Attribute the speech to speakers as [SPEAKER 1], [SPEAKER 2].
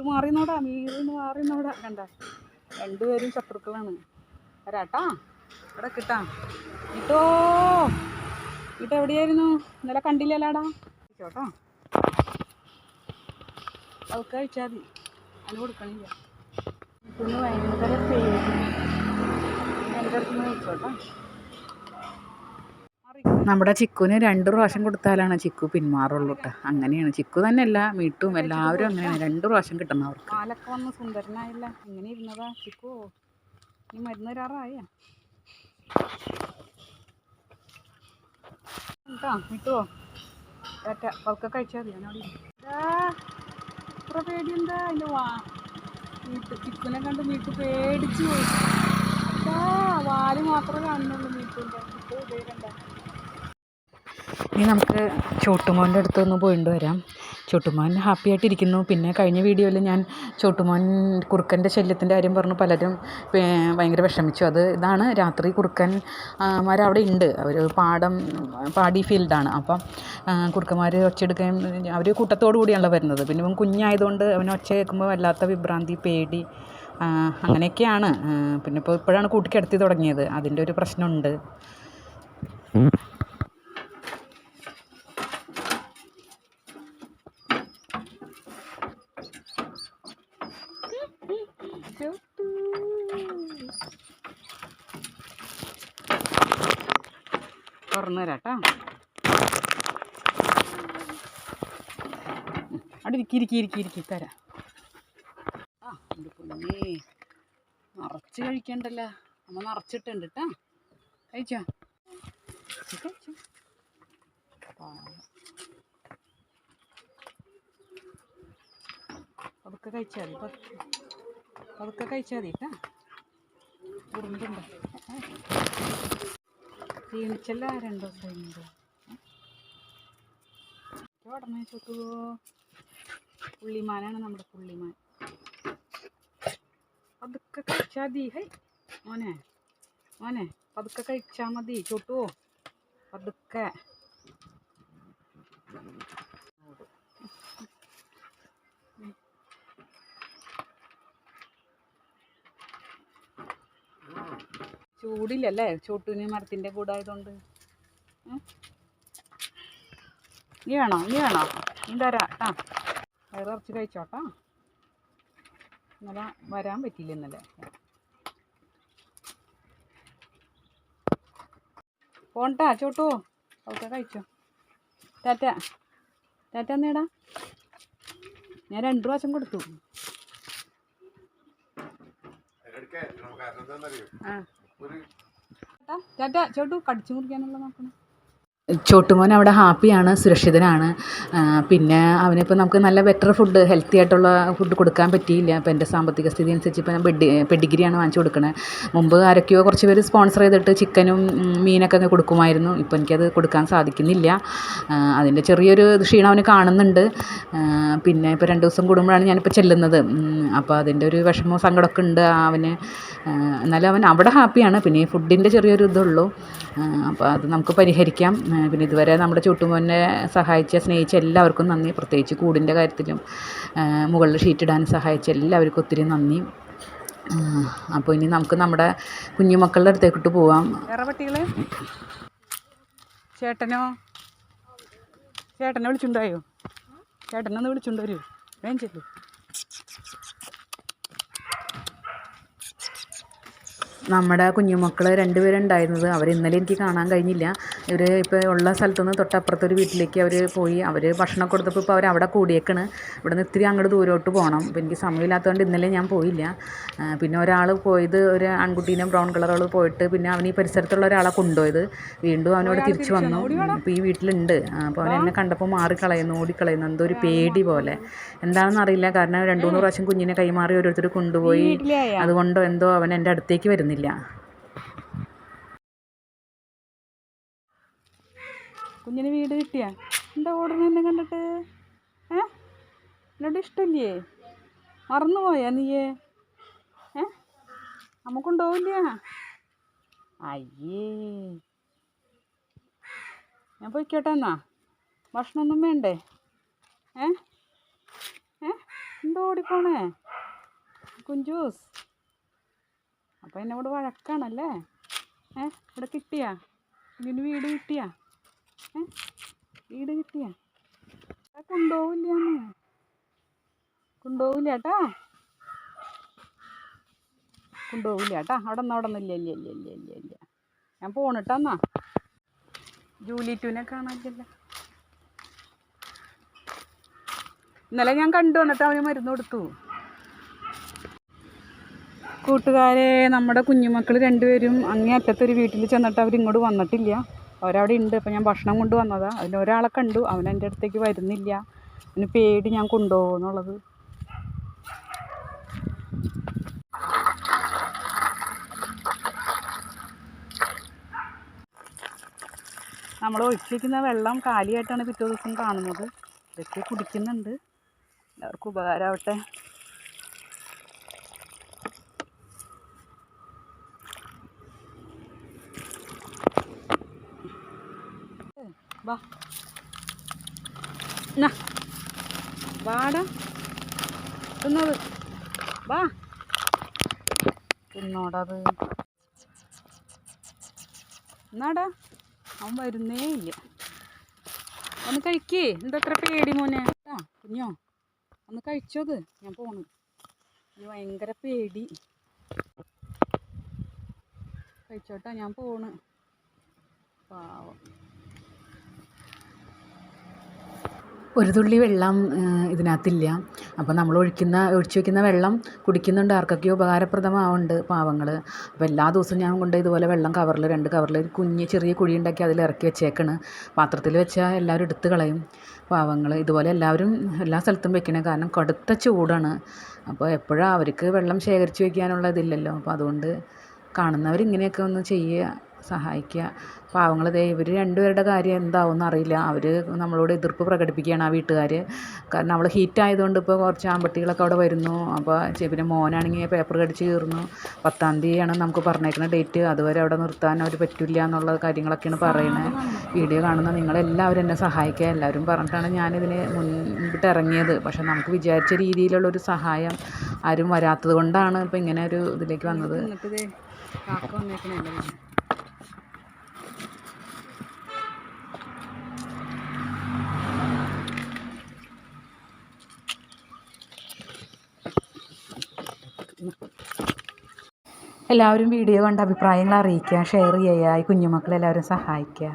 [SPEAKER 1] മീട്ട് മാറിന്നോടാ മീറിന്ന് മാറിന്നോടാ കണ്ട രണ്ടുപേരും ശത്രുക്കളാണ്. വരാട്ടാ ഇവിടെ കിട്ടാ. ഇട്ടോ ഇട്ട് എവിടെയായിരുന്നു? ഇന്നലെ കണ്ടില്ലല്ലോടാ. ചോട്ടാ അവൾക്ക് കഴിച്ചാൽ മതി. അതിന് കൊടുക്കണില്ല. പിന്നെ ഭയങ്കര പേര് എന്റെ അടുത്ത് നിന്ന് കഴിച്ചോട്ടാ നമ്മുടെ ചിക്കുവിന് രണ്ട് പ്രാവശ്യം കൊടുത്താലാണ് ചിക്കു പിന്മാറുള്ളൂ കേട്ടോ അങ്ങനെയാണ്. ചിക്കു തന്നെ അല്ല മീട്ടും എല്ലാവരും അങ്ങനെയാണ്. രണ്ട് പ്രാവശ്യം കിട്ടണം അവർക്ക്. കാലൊക്കെ വന്ന് സുന്ദരനായില്ല. എങ്ങനെ ഇരുന്നതാ ചിക്കു. ഈ മരുന്ന് തരാറായ കേട്ടോ മിട്ടുവോ ഒറ്റ പതുക്കെ കഴിച്ചാൽ മതി. ഞാനവിടെ ഇത്ര പേടിയുണ്ടാ അതിന്റെ വാ. മീട്ട് ചിക്കുനെ കണ്ട് മീട്ട് പേടിച്ചു പോയി. വാൽ മാത്രമേ കാണുന്നുള്ളൂ മീട്ടിന്റെ ഇപ്പോൾ ഇതേ ഇനി നമുക്ക് ചോട്ടുമോന്റെ അടുത്തൊന്ന് പോയിട്ട് വരാം. ചോട്ടുമോൻ ഹാപ്പി ആയിട്ടിരിക്കുന്നു. പിന്നെ കഴിഞ്ഞ വീഡിയോയിൽ ഞാൻ ചോട്ടുമോൻ കുറുക്കന്റെ ശല്യത്തിന്റെ കാര്യം പറഞ്ഞു. പലരും ഭയങ്കര വിഷമിച്ചു. അത് ഇതാണ് രാത്രി കുറുക്കൻ അവിടെ ഉണ്ട് അവർ പാടം പാടി ഫീൽഡാണ് അപ്പം കുറുക്കന്മാർ ഒച്ചയെടുക്കുകയും അവർ കൂട്ടത്തോടു കൂടിയാണല്ലോ വരുന്നത്. പിന്നെ ഇവൻ കുഞ്ഞായതുകൊണ്ട് അവന് ഒച്ച കേൾക്കുമ്പോൾ വല്ലാത്ത വിഭ്രാന്തി പേടി അങ്ങനെയൊക്കെയാണ്. പിന്നെ ഇപ്പോൾ ഇപ്പോഴാണ് കൂട്ടിക്കിടത്തി തുടങ്ങിയത്. അതിന്റെ ഒരു പ്രശ്നമുണ്ട്. തുറന്നു തരാട്ടാ അവിടെ ഇരിക്കി ഇരിക്കി തരാം. ആ എന്റെ പൊന്നേ. നിറച്ച് കഴിക്കണ്ടല്ല. നമ്മൾ നിറച്ചിട്ടുണ്ട് കേട്ടോ കഴിച്ചോ? കഴിച്ചോ. പതുക്കെ കഴിച്ചാൽ മതി പതുക്കെ. കഴിച്ചാൽ മതി കേട്ടാ ഉറുമ്പുണ്ട്. ക്ഷീണിച്ചല്ല രണ്ടു ദിവസം കഴിഞ്ഞത് ഉടനെ ചുട്ടുപോ പുള്ളിമാനാണ് നമ്മുടെ പുള്ളിമാൻ. പതുക്കെ കഴിച്ചാൽ മതി. ഹൈ മോനെ മോനെ പതുക്കെ കഴിച്ചാൽ മതി. ചുട്ടുവോ പതുക്കെ. ചൂടില്ലല്ലേ ചൂട്ടുനി മരത്തിന്റെ കൂടെ ആയതുകൊണ്ട് നീ വേണോ? നീ വേണോ? നീ തരാം. ആ. വയറിറച്ചി കഴിച്ചോട്ടാ. ഇന്നലെ വരാൻ പറ്റിയില്ല ഇന്നലെ. പോണ്ടാ ചോട്ടു ഒക്കെ കഴിച്ചോ. ടാറ്റ. ടാറ്റ എന്നേടാ ഞാൻ രണ്ട് പ്രാവശ്യം കൊടുത്തു. ആ. ടാ, ടാറ്റ ചോട്ടു കടിച്ചു മുറിക്കാനുള്ള നോക്കണം. ചോട്ടുമോൻ അവിടെ ഹാപ്പിയാണ് സുരക്ഷിതനാണ്. പിന്നെ അവനിപ്പോൾ നമുക്ക് നല്ല ബെറ്റർ ഫുഡ് ഹെൽത്തി ആയിട്ടുള്ള ഫുഡ് കൊടുക്കാൻ പറ്റിയില്ല. അപ്പോൾ എന്റെ സാമ്പത്തിക സ്ഥിതി അനുസരിച്ച് ഇപ്പോൾ ബെഡ് പെഡിഗ്രിയാണ് വാങ്ങിച്ചു കൊടുക്കണത് മുമ്പ് ആരൊക്കെയോ കുറച്ച് പേര് സ്പോൺസർ ചെയ്തിട്ട് ചിക്കനും മീനൊക്കെ അങ്ങ് കൊടുക്കുമായിരുന്നു. ഇപ്പോൾ എനിക്കത് കൊടുക്കാൻ സാധിക്കുന്നില്ല. അതിന്റെ ചെറിയൊരു ക്ഷീണം അവന് കാണുന്നുണ്ട്. പിന്നെ ഇപ്പോൾ രണ്ട് ദിവസം കൂടുമ്പോഴാണ് ഞാനിപ്പോൾ ചെല്ലുന്നത്. അപ്പോൾ അതിന്റെ ഒരു വിഷമവും സങ്കടമൊക്കെ ഉണ്ട്. അവന് എന്നാലും അവൻ അവിടെ ഹാപ്പിയാണ്. പിന്നെ ഫുഡിന്റെ ചെറിയൊരു ഇതുള്ളൂ. അപ്പോൾ അത് നമുക്ക് പരിഹരിക്കാം. പിന്നെ ഇതുവരെ നമ്മുടെ ചുട്ടുമോനെ സഹായിച്ച സ്നേഹിച്ച എല്ലാവർക്കും നന്ദി. പ്രത്യേകിച്ച് കൂടിന്റെ കാര്യത്തിലും മുകളിൽ ഷീറ്റ് ഇടാൻ സഹായിച്ച എല്ലാവർക്കും ഒത്തിരി നന്ദി. അപ്പോൾ ഇനി നമുക്ക് നമ്മുടെ കുഞ്ഞുമക്കളുടെ അടുത്തേക്കിട്ട് പോവാം. വേറെ ചേട്ടനോ? ചേട്ടനെ വിളിച്ചുണ്ടായോ? ചേട്ടനൊന്ന് വിളിച്ചുണ്ടോ വരൂ. വേഗം ചെല്ലു. നമ്മുടെ കുഞ്ഞുമക്കൾ രണ്ടുപേരുണ്ടായിരുന്നത്. അവർ ഇന്നലെ എനിക്ക് കാണാൻ കഴിഞ്ഞില്ല. ഇവർ ഇപ്പോൾ ഉള്ള സ്ഥലത്തുനിന്ന് തൊട്ടപ്പുറത്തൊരു വീട്ടിലേക്ക് അവർ പോയി അവർ ഭക്ഷണം കൊടുത്തപ്പോൾ ഇപ്പോൾ അവർ അവിടെ കൂടിയേക്കണ്. ഇവിടെ നിന്ന് ഇത്തിരി അങ്ങോട്ട് ദൂരോട്ട് പോകണം അപ്പോൾ എനിക്ക് സമയമില്ലാത്തതുകൊണ്ട് ഇന്നലെ ഞാൻ പോയില്ല. പിന്നെ ഒരാൾ പോയത് ഒരു ആൺകുട്ടീനെ ബ്രൗൺ കളറുകൾ പോയിട്ട് പിന്നെ അവൻ ഈ പരിസരത്തുള്ള ഒരാളെ കൊണ്ടുപോയത്. വീണ്ടും അവനോട് തിരിച്ചു വന്നു. ഇപ്പോൾ ഈ വീട്ടിലുണ്ട്. അപ്പോൾ അവൻ എന്നെ കണ്ടപ്പോൾ മാറിക്കളയുന്നു ഓടിക്കളയുന്നു. എന്തോ ഒരു പേടി പോലെ. എന്താണെന്ന് അറിയില്ല. കാരണം രണ്ട് മൂന്ന് പ്രാവശ്യം കുഞ്ഞിനെ കൈമാറി ഓരോരുത്തർ കൊണ്ടുപോയി. അതുകൊണ്ടോ എന്തോ അവൻ എന്റെ അടുത്തേക്ക് വരുന്നില്ല. കുഞ്ഞിന് വീട് കിട്ടിയ? എന്താ എന്നെ കണ്ടിട്ട്? ഏ? എന്നോട് ഇഷ്ടമില്ലേ? മറന്നുപോയാ നീയേ? ഏ? നമുക്കുണ്ടാവില്ല. അയ്യേ. ഞാൻ പോയിക്കോട്ടെ എന്നാ? ഭക്ഷണമൊന്നും വേണ്ടേ? ഏ? ഏ? എന്തോ ഓടിപ്പോണേ? കുഞ്ചൂസ്. അപ്പം എന്നോട് വഴക്കാണല്ലേ? ഏ? ഇവിടെ കിട്ടിയാ? ഇതിന് വീട് കിട്ടിയാ? വീട് കിട്ടിയാ? കൊണ്ടുപോവില്ല കൊണ്ടുപോവില്ല കേട്ടാ കൊണ്ടുപോവില്ല കേട്ടാ അവിടെ നിന്ന് അവിടെ നിന്ന്. ഇല്ല ഇല്ല ഇല്ല ഇല്ല ഇല്ല ഇല്ല. ഞാൻ പോണിട്ടെന്നാ ജൂലി ടൂനെ കാണാനില്ല ഇന്നലെ ഞാൻ കണ്ടു വന്നിട്ട് അവന് മരുന്ന് കൊടുത്തു. കൂട്ടുകാരെ നമ്മുടെ കുഞ്ഞുമക്കൾ രണ്ടുപേരും അങ്ങേ അറ്റത്തൊരു വീട്ടിൽ ചെന്നിട്ട് അവരിങ്ങോട്ട് വന്നിട്ടില്ല. അവരവിടെ ഉണ്ട്. അപ്പം ഞാൻ ഭക്ഷണം കൊണ്ട് വന്നതാണ് അതിൽ ഒരാളെ കണ്ടു. അവൻ എന്റെ അടുത്തേക്ക് വരുന്നില്ല. അവന് പേടി ഞാൻ കൊണ്ടുപോകുന്നുള്ളത് നമ്മൾ ഒഴിച്ചിരിക്കുന്ന വെള്ളം കാലിയായിട്ടാണ് പിറ്റേ ദിവസം കാണുന്നത്. ഇതൊക്കെ കുടിക്കുന്നുണ്ട്. എല്ലാവർക്കും ഉപകാരമാവട്ടെ. വാ. വാടാ. തിന്നത് വാ. തിന്നോടത്. എന്നാടാ? അവൻ വരുന്നേ ഇല്ല. ഒന്ന് കഴിക്കേ. എന്തത്ര പേടി മോനെ? ആ കുഞ്ഞോ ഒന്ന് കഴിച്ചോത്. ഞാൻ പോണു. ഇനി ഭയങ്കര പേടി. കഴിച്ചോട്ടാ ഞാൻ പോണ്. പാവം. ഒരു തുള്ളി വെള്ളം ഇതിനകത്തില്ല. അപ്പോൾ നമ്മൾ ഒഴിക്കുന്ന ഒഴിച്ച് വെക്കുന്ന വെള്ളം കുടിക്കുന്നുണ്ട്. ആർക്കൊക്കെയോ ഉപകാരപ്രദമാവുന്നുണ്ട് പാവങ്ങൾ അപ്പോൾ എല്ലാ ദിവസവും ഞാൻ കൊണ്ട് ഇതുപോലെ വെള്ളം കവറിൽ രണ്ട് കവറിൽ ഒരു കുഞ്ഞ് ചെറിയ കുഴി ഉണ്ടാക്കി അതിൽ ഇറക്കി വെച്ചേക്കണ്. പാത്രത്തിൽ വെച്ചാൽ എല്ലാവരും എടുത്ത് കളയും. പാവങ്ങൾ ഇതുപോലെ എല്ലാവരും എല്ലാ സ്ഥലത്തും വെക്കണേ. കാരണം കടുത്ത ചൂടാണ്. അപ്പോൾ എപ്പോഴും അവർക്ക് വെള്ളം ശേഖരിച്ച് വെക്കാനുള്ള ഇതില്ലല്ലോ. അപ്പോൾ അതുകൊണ്ട് കാണുന്നവർ ഇങ്ങനെയൊക്കെ ഒന്ന് ചെയ്യുക. സഹായിക്കുക. പാവങ്ങൾ ദേ ഇവർ രണ്ടുപേരുടെ കാര്യം എന്താവുമെന്ന് അറിയില്ല. അവർ നമ്മളോട് എതിർപ്പ് പ്രകടിപ്പിക്കുകയാണ് ആ വീട്ടുകാർ കാരണം നമ്മൾ ഹീറ്റ് ആയതുകൊണ്ട് ഇപ്പോൾ കുറച്ച് ആൺപട്ടികളൊക്കെ അവിടെ വരുന്നു. അപ്പോൾ പിന്നെ മോനാണെങ്കിൽ പേപ്പർ കടിച്ച് കീറുന്നു. പത്താം തീയതിയാണ് നമുക്ക് പറഞ്ഞേക്കുന്ന ഡേറ്റ് അതുവരെ അവിടെ നിർത്താൻ അവർ പറ്റില്ല എന്നുള്ള കാര്യങ്ങളൊക്കെയാണ് പറയുന്നത് വീഡിയോ കാണുന്ന നിങ്ങളെല്ലാവരും എന്നെ സഹായിക്കുക. എല്ലാവരും പറഞ്ഞിട്ടാണ് ഞാനിതിന് മുൻപിട്ട് ഇറങ്ങിയത്. പക്ഷേ നമുക്ക് വിചാരിച്ച രീതിയിലുള്ളൊരു സഹായം ആരും വരാത്തത് കൊണ്ടാണ് ഇപ്പോൾ ഇങ്ങനെ ഒരു ഇതിലേക്ക് വന്നത്. കാക്ക വന്നേക്കണല്ലോ എല്ലാവരും വീഡിയോ കണ്ട അഭിപ്രായങ്ങൾ അറിയിക്കുക ഷെയർ ചെയ്യുക ഈ കുഞ്ഞുമക്കളെല്ലാവരും സഹായിക്കുക.